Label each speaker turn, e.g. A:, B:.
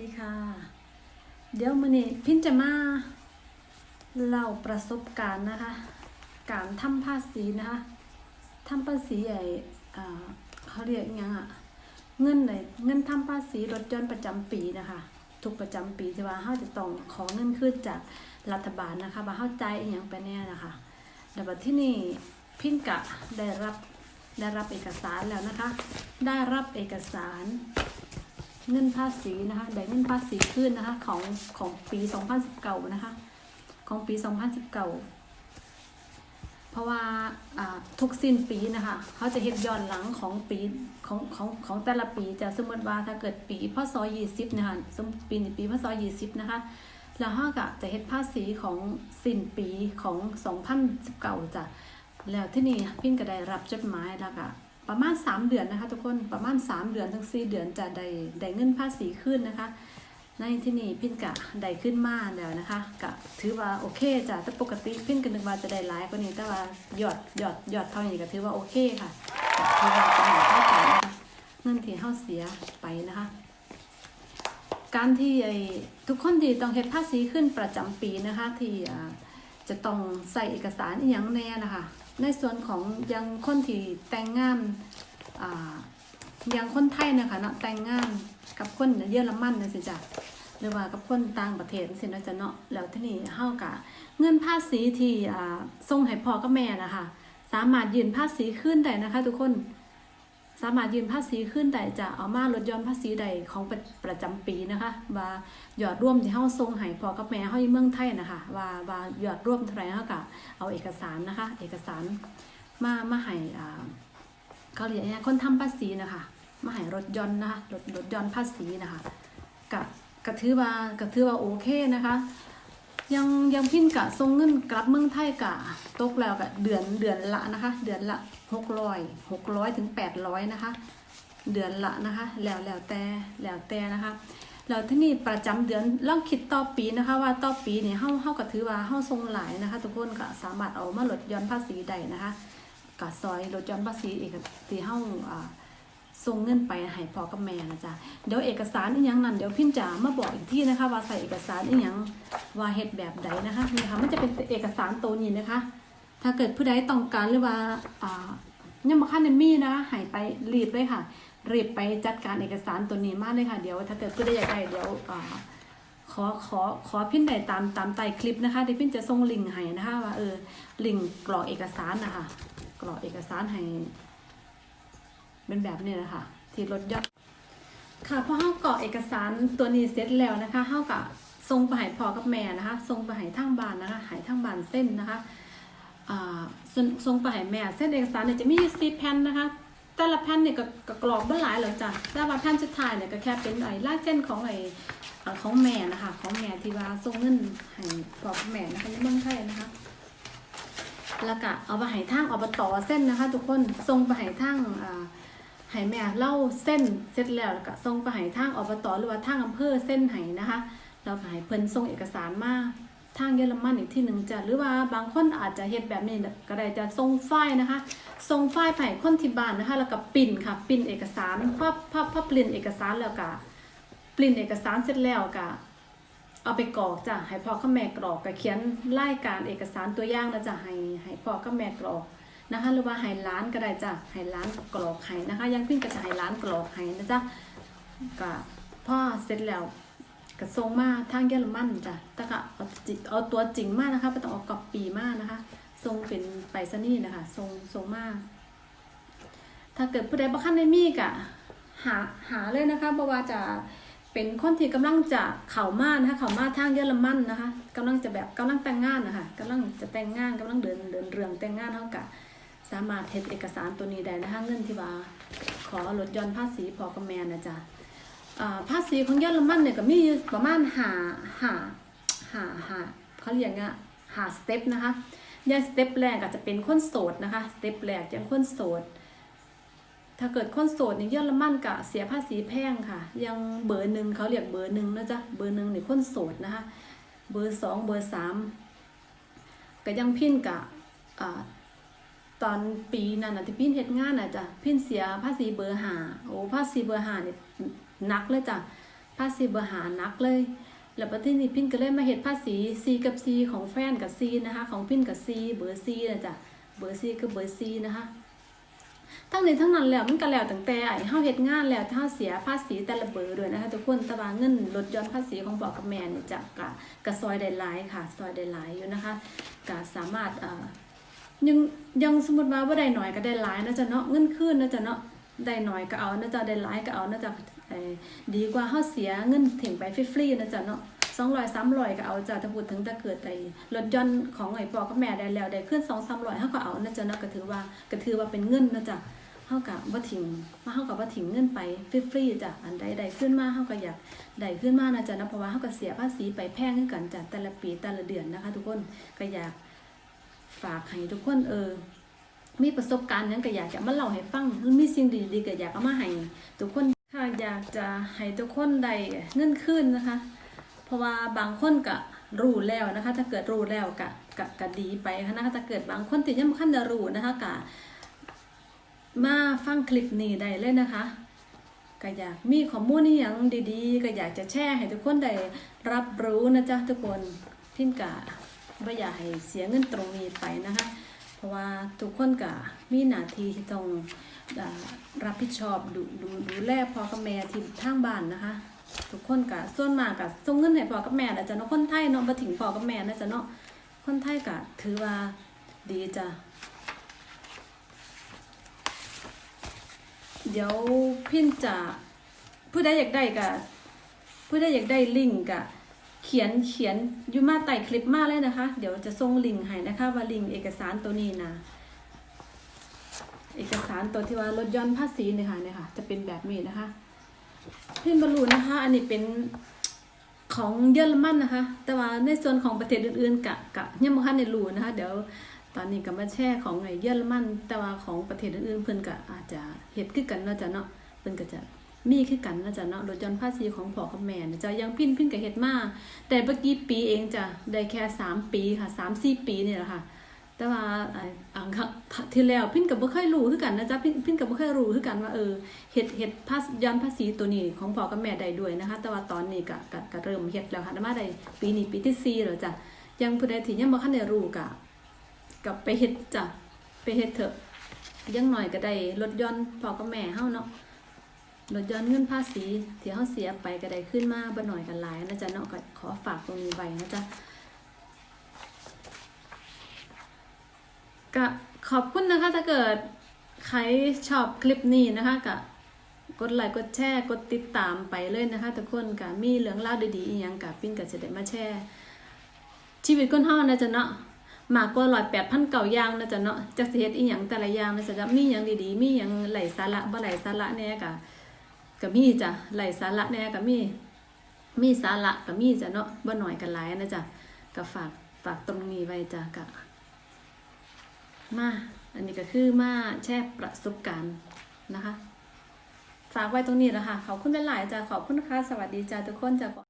A: ดีค่ะ เดี๋ยวมื้อนี้พินจะมาเล่าประสบการณ์นะคะ การทำภาษีนะคะทำภาษีไอ้อ่เขาเรียกอิหยังอะเงินไหนเงินทำภาษีรถยนต์ประจำปีนะคะทุกประจำปีที่ว่าเฮาจะต้องขอเงินคืนจากรัฐบาลนะคะว่าเฮาใจ่ายอีหยังไปแน่นะคะแต่บัดที่นี่พินกะได้รับได้รับเอกสารแล้วนะคะ ได้รับเอกสาร เงินภาษีนะคะได้เงินภาษีขึ้นนะคะของของปี 2019นะคะ ของปี 2019 เพราะว่าทุกสิ้นปีนะคะเขาจะเฮ็ดย้อนหลังของปีของของของแต่ละปีจะสมมติว่าถ้าเกิดปีพศ20นะคะสมปีนี้ปีพศ20นะคะแล้วเขาก็จะเฮ็ดภาษีของสิ้นปีของ 2019จ้ะแล้วที่นี่พินก็ได้รับจดหมายแล้วก็ ประมาณ 3 เดือนนะคะทุกคนประมาณ 3 เดือนถึง4เดือนจะได้ได้เงินภาษีขึ้นนะคะ ในที่นี่พินกะได้ขึ้นมาแล้วนะคะกะถือว่าโอเคจ้ะแต่ปกติพินก็นึกว่าจะได้หลายกว่านี้แต่ว่ายอดยอดยอดเท่านี้ก็ถือว่าโอเคค่ะถือว่าเป็นหนึ่งเท่ากันนะคะเงินที่เฮาเสียไปนะคะ การที่ไอ้ทุกคนที่ต้องเฮ็ดภาษีขึ้นประจำปีนะคะที่จะต้องใส่เอกสารอหย่างแน่นะคะ ในส่วนของยังคนที่แต่งงานอ่ายังคนไทยนะคะเนาะแต่งงานกับคนเยอรมันนะสิจ้ะหรือว่ากับคนต่างประเทศสินะจ๊ะเนาะแล้วที่นี่เฮากะเงินภาษีที่อ่าส่งให้พ่อกับแม่นะคะ สามารถยืนภาษีขึ้นได้นะคะ ทุกคน สามารถยืนภาษีขึ้นได้จะเอามาลดย่อนภาษีใดของประประจำปีนะคะว่ายอดร่วมที่เฮาส่งให้พ่อกับแม่เฮาอยู่เมืองไทยนะคะว่าว่ายอดร่วมเท่าไหร่เฮาก็เอาเอกสารนะคะ เอกสารมามาให้อ่าเขาเรียกอะไรคนทำภาษีนะคะมาให้ลดย่อนนะคะลดลดย่อนภาษีนะคะก็ก็ถือว่าก็ถือว่าโอเคนะคะ ยังยังพินกะส่งเงินกลับเมืองไทยกะตกแล้วกะเดือนเดือนละนะคะ เดือนละหกร้อยหกร้อยถึงแปดร้อยนะคะ เดือนละนะคะ แล้วแล้วแต่แล้วแต่นะคะแล้วที่นี่ประจำเดือนลองคิดต่อปีนะคะ ว่าต่อปีนี่เฮาเฮาก็ถือว่าเฮาส่งหลายนะคะ ทุกคนก็สามารถเอามาลดย่อนภาษีได้นะคะก็ซอยลดย่อนภาษีอีกที่เฮาอ่า ส่งเงินไปให้พ่อกับแม่นะจ๊ะเดี๋ยวเอกสารอีหยังนั่นเดี๋ยวพิมจะมาบอกอีกที่นะคะ ว่าใส่เอกสารอีหยังว่าเฮ็ดแบบใดนะคะนี่ค่ะมันจะเป็นเอกสารตัวนี้นะคะ ถ้าเกิดผู้ใดต้องการหรือว่าอ่ายังบ่คันได้มีนะให้ไปรีบเลยค่ะ รีบไปจัดการเอกสารตัวนี้มากเลยค่ะ เดี๋ยวถ้าเกิดผู้ใดอยากได้เดี๋ยวอ่าขอขอขอพิมพ์ได้ตามตามใต้คลิปนะคะเดี๋ยวพิมจะส่งลิงก์ให้นะคะว่าเออลิงก์กรอกเอกสารนะคะกรอกเอกสารให้ เป็นแบบนี้นะคะที่ลดยอนค่ะพอเฮากรอกเอกสารตัวนี้เสร็จแล้วนะคะเฮาก็ส่งไปให้พ่อกับแม่นะคะส่งไปให้ทางบานนะคะให้ทางบานเส้นนะคะอ่าส่งไปให้แม่เส้นเอกสารเนี่ยจะมีอยู่สี่แผ่นนะคะแต่ละแผ่นเนี่ยก็ก็กรอกบ่หลายหรอกจ้ะแต่ว่าแผ่นสุดท้ายเนี่ยก็แค่เป็นไอ้ลายเส้นของไอ้ของแม่นะคะของแม่ที่ว่าส่งเงินให้พอกับแม่นะคะในเมืองไทยนะคะแล้วก็เอาไปให้ทางเอบตเส้นนะคะ ทุกคนส่งไปให้ทางอ่า ให้แม่เล่าเส้นเสร็จแล้วแล้วก็ส่งไปให้ทางอบตหรือว่าทางอำเภอเส้นให้นะคะแล้วก็ให้เพิ่นส่งเอกสารมาทางเยอรมันอีกที่หนึ่งจะหรือว่าบางคนอาจจะเฮ็ดแบบนี้ก็ได้จะส่งไฟล์นะคะส่งไฟล์ไปให้คนที่บ้านนะคะ แล้วก็ปริ้นค่ะปริ้นเอกสารพอพอพอปริ้นเอกสารแล้วก็ปริ้นเอกสารเสร็จแล้วก็เอาไปกรอกจ้ะให้พ่อกับแม่กรอกก็เขียนรายการเอกสารตัวอย่างนะจ๊ะให้ให้พ่อกับแม่กรอก นะคะหรือว่าไฮร้านก็ได้จ้ะไฮร้านกรอกไห้นะคะ ยังพิ่งก็จะไฮร้านกรอกไห้นะจ๊ะก็พ่อเสร็จแล้วก็ส่งมาทางเยอรมันจ้ะต่ก็เอาจิเอาตัวจริงมากนะคะไม่ต้องเอากรอบปีมากนะคะส่งเป็นไปรษณีย์นะคะส่งส่งมาถ้าเกิดผู้ใดบ่คันได้มีก็หาหาเลยนะคะเพราะว่าจะเป็นคนที่กำลังจะเข้ามานะคะเข้ามาทางเยอรมันนะคะกำลังจะแบบกำลังแต่งงานนะคะกำลังจะแต่งงานกำลังเดินเดินเรื่องแต่งงานเท่ากับ สามารถเฮ็ดเอกสารตัวนี้ได้นะคะเงินที่ว่าขอลดหย่อนภาษีพอกับแม่นะจ๊ะภาษีของเยอรมันเนี่ยก็มีประมาณหาหาหาหาเขาเรียกว่าหาสเต็ปนะคะอย่างสเต็ปแรกอาจจะเป็นคนโสดนะคะสเต็ปแรกอย่างคนโสด ถ้าเกิดคนโสดในเยอรมันก็เสียภาษีแพงค่ะ ยังเบอร์หนึ่งเขาเรียกเบอร์หนึ่งนะจ๊ะเบอร์หนึ่งเนี่ยคนโสดนะคะเบอร์สองเบอร์สามก็ยังพินกะอ่า ตอนปีนั้นนะที่พินเฮ็ดงานน่ะจ้ะพินเสียภาษีเบอร์หาโอ้ภาษีเบอร์หาเนี่ยนักเลยจ้ะภาษีเบอร์หานักเลย แล้วประเทศนี้พินก็เลยมาเฮ็ดภาษี C กับ C ของแฟนกับ C นะคะ ของพินกับ C เบอร์ C นะจ๊ะเบอร์ C กับเบอร์ C นะคะทั้งนี้ทั้งนั้นแล้วมันก็แล้วตั้งแต่ไอ้เฮาเฮ็ดงานแล้วถ้าเสียภาษีแต่ละเบอร์ด้วยนะคะทุกคนต่ว่าเงินลดย่อนภาษีของพ่อกับแม่เนี่ยจะกะกะซอยได้หลายค่ะ ซอยได้หลายอยู่นะคะก็สามารถเอ่อ ยังยังสมมติว่าบ่ได้หน้อยก็ได้หลายนะจ๊ะเนาะเงินคืนนะจ๊ะเนาะได้หน้อยก็เอานะจ๊ะได้หลายก็เอานะจ๊ะดีกว่าเฮาเสียเงินถิ่งไปฟรีๆนะจ๊ะเนาะ200 300ก็เอาจ้ะถ้าพูดถึงถ้าเกิดไอ้ลดย่อนของไอ้พ่อกับแม่ได้แล้วได้ขึ้น2 300เฮาก็เอานะจ๊ะเนาะก็ถือว่าก็ถือว่าเป็นเงินนะจ๊ะเฮากับว่าถิงมาเฮากับว่าถิงเงินไปฟรีๆจ้ะอันใดใดขึ้นมาเฮาก็อยากได้ขึ้นมานะจ๊ะนะเพราะว่าเฮาก็เสียภาษีไปแพงขึ้นกันจ้ะแต่ละปีแต่ละเดือนนะคะ ทุกคนก็อยาก ฝากให้ทุกคนเออมีประสบการณ์หยังก็อยากจะมาเล่าให้ฟังมีสิ่งดีๆก็อยากเอามาให้ทุกคนค่ะอยากจะให้ทุกคนได้เงินคืนนะคะ เพราะว่าบางคนก็รู้แล้วนะคะ ถ้าเกิดรู้แล้วก็ก็ก็ดีไปนะคะ ถ้าเกิดบางคนที่ยังบ่ทันได้รู้นะคะก็มาฟังคลิปนี้ได้เลยนะคะก็อยากมีข้อมูลนี่อยังดีๆ ก็อยากจะแชร์ให้ทุกคนได้รับรู้นะจ๊ะทุกคนพิมกะ ไม่อยากให้เสียเงินตรงนี้ไปนะคะ เพราะว่าทุกคนกะมีหน้าที่ที่ต้องรับผิดชอบดูดูดูแลพ่อกับแม่ที่ทางบ้านนะคะ ทุกคนกะส่วนมากกะส่งเงินให้พ่อกับแม่นะจ๊ะเนาะคนไทยเนาะมาถึงพ่อกับแม่นะจ๊ะเนาะคนไทยกะถือว่าดีจ้ะเดี๋ยวพินจะผู้ใดอยากได้ก็ผู้ใดอยากได้ลิงก์ก็ ขียนเขียนยูมาใต้คลิปมากเลยนะคะ เดี๋ยวจะส่งลิงก์ให้นะคะ ว่าลิงก์เอกสารตัวนี้นะเอกสารตัวที่ว่าลดย่อนภาษีเนี่ยค่ะเนี่ยค่ะ จะเป็นแบบนี้นะคะ พินบรรลุนะคะ อันนี้เป็นของเยอรมันนะคะ แต่ว่าในส่วนของประเทศอื่นๆกะกะยังบ่ทันได้รู้นะคะ เดี๋ยวตอนนี้ก็มาแช่ของไอ้เยอรมัน แต่ว่าของประเทศอื่นๆเพิ่อนก็อาจจะเฮ็ดคือกันเนาะจ้ะเนาะเพิ่นก็จะ มีคือกันนะจ้ะเนาะลดหย่อนภาษีของพ่อกับแม่นะจ้ะยังพินพินก็เฮ็ดมาแต่เมื่อกี้ปีเองจ้ะได้แค่3ปีค่ะ3 4ปีเนี่แหละค่ะ แต่ว่าอังที่แล้วพินก็บ่เคยรู้คือกันนะจ๊ะพินพินก็บ่เคยรู้คือกันว่าเออเฮ็ดเฮ็ดภาษีย้อนภาษีตัวนี้ของพ่อกับแม่ได้ด้วยนะคะ แต่ว่าตอนนี้ก็ก็ก็เริ่มเฮ็ดแล้วค่ะมาได้ปีนี้ปีที่สี่แล้วจ้ะยังผู้ใดที่ยังบ่ทันได้รู้ก็กับไปเฮ็ดจ้ะไปเฮ็ดเถอะยังหน่อยก็ได้ลดย่อนพ่อกับแม่เฮาเนาะ ลดย่อนเงินภาษีที่เฮาเสียไปก็ได้ขึ้นมาบ่น้อยกันหลายนะจ๊ะเนาะก็ขอฝากตรงนี้ไว้นะจ๊ะก็ขอบคุณนะคะถ้าเกิดใครชอบคลิปนี้นะคะก็กดไลค์กดแชร์กดติดตามไปเลยนะคะทุกคนก็มีเรื่องราดีๆอีหยังก็ปิ้นก็จะได้มาแชร์ ชีวิตคนเฮานะจ๊ะเนาะมากกว่าร้อยแปดพันเก่ายางนะจ๊ะเนาะจักสิเฮ็ดอีหยังแต่ละอย่างนะจ๊ะจะมีหยังดีๆ มีหยังไหลสาระบ่ไหลสาระแหน่ก็ ก็มีจ้ะไหลสาระแน่ก็มีมีสาระก็มีจ้ะเนาะบ่น้อยกันหลายนะจ้ะก็ฝากฝากตรงนี้ไว้จ้ะกะมาอันนี้ก็คือมาแชร์ประสบการณ์นะคะฝากไว้ตรงนี้แล้วค่ะขอบคุณหลายๆจ้ะขอบคุณค่ะสวัสดีจ้ะทุกคนจ้ะ